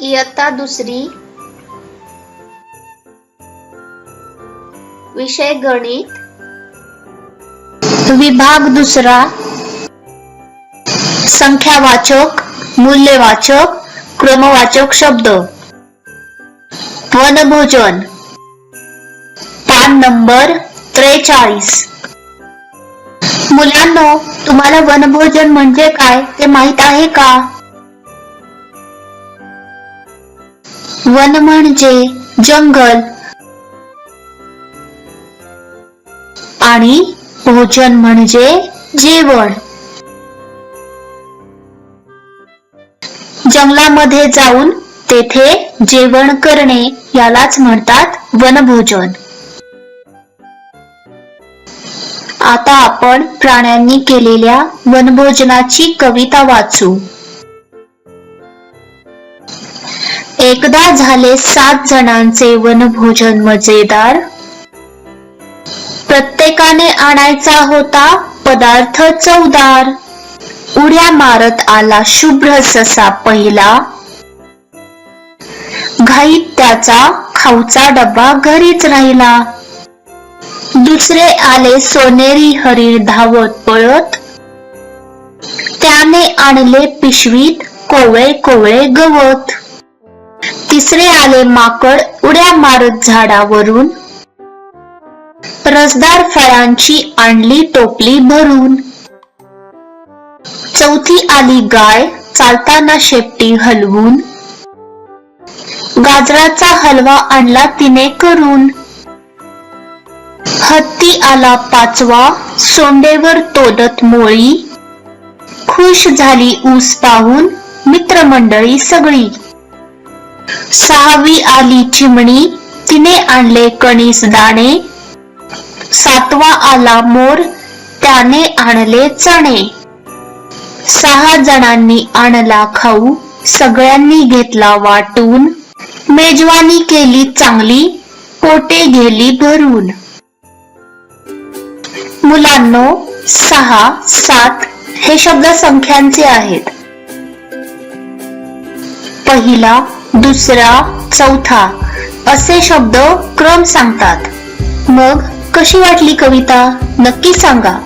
इयत्ता दुसरी. विषय गणित. विभाग दुसरा. संख्यावाचक मूल्यवाचक क्रमवाचक शब्द. वनभोजन. पान नंबर त्रेचाळीस. मुलांनो तुम्हाला वनभोजन म्हणजे काय ते माहीत आहे का? वन म्हणजे जंगल. आणि भोजन म्हणजे जेवण. जंगलामध्ये जाऊन तेथे जेवण करणे यालाच म्हणतात वनभोजन. आता आपण प्राण्यांनी केलेल्या वनभोजनाची कविता वाचू. एकदा झाले सात जणांचे वनभोजन मजेदार. प्रत्येकाने आणायचा होता पदार्थ चवदार. उड्या मारत आला शुभ्र ससा पहिला. घाईत त्याचा खाऊचा डब्बा घरीच राहिला. दुसरे आले सोनेरी हरीर धावत पळत. त्याने आणले पिशवीत कोवळे कोवळे गवत. तिसरे आले माकड उड्या मारत झाडावरून. रसदार फळांची आणली टोपली भरून. चौथी आली गाय चालताना शेपटी हलवून. गाजराचा हलवा आणला तिने करून. हत्ती आला पाचवा सोंडेवर तोडत मोळी. खुश झाली ऊस पाहून मित्रमंडळी सगळी. सहावी आली चिमणी तिने आणले कणीस दाणे. सातवा आला मोर त्याने आणले चणे. सहा जणांनी आणला खाऊ सगळ्यांनी घेतला वाटून. मेजवानी केली चांगली पोटे गेली भरून. मुलांनो सहा सात हे शब्द संख्यांचे आहेत. पहिला दुसरा चौथा. असे शब्द क्रम सांगतात. मग कशी वाटली कविता? नक्की सांगा.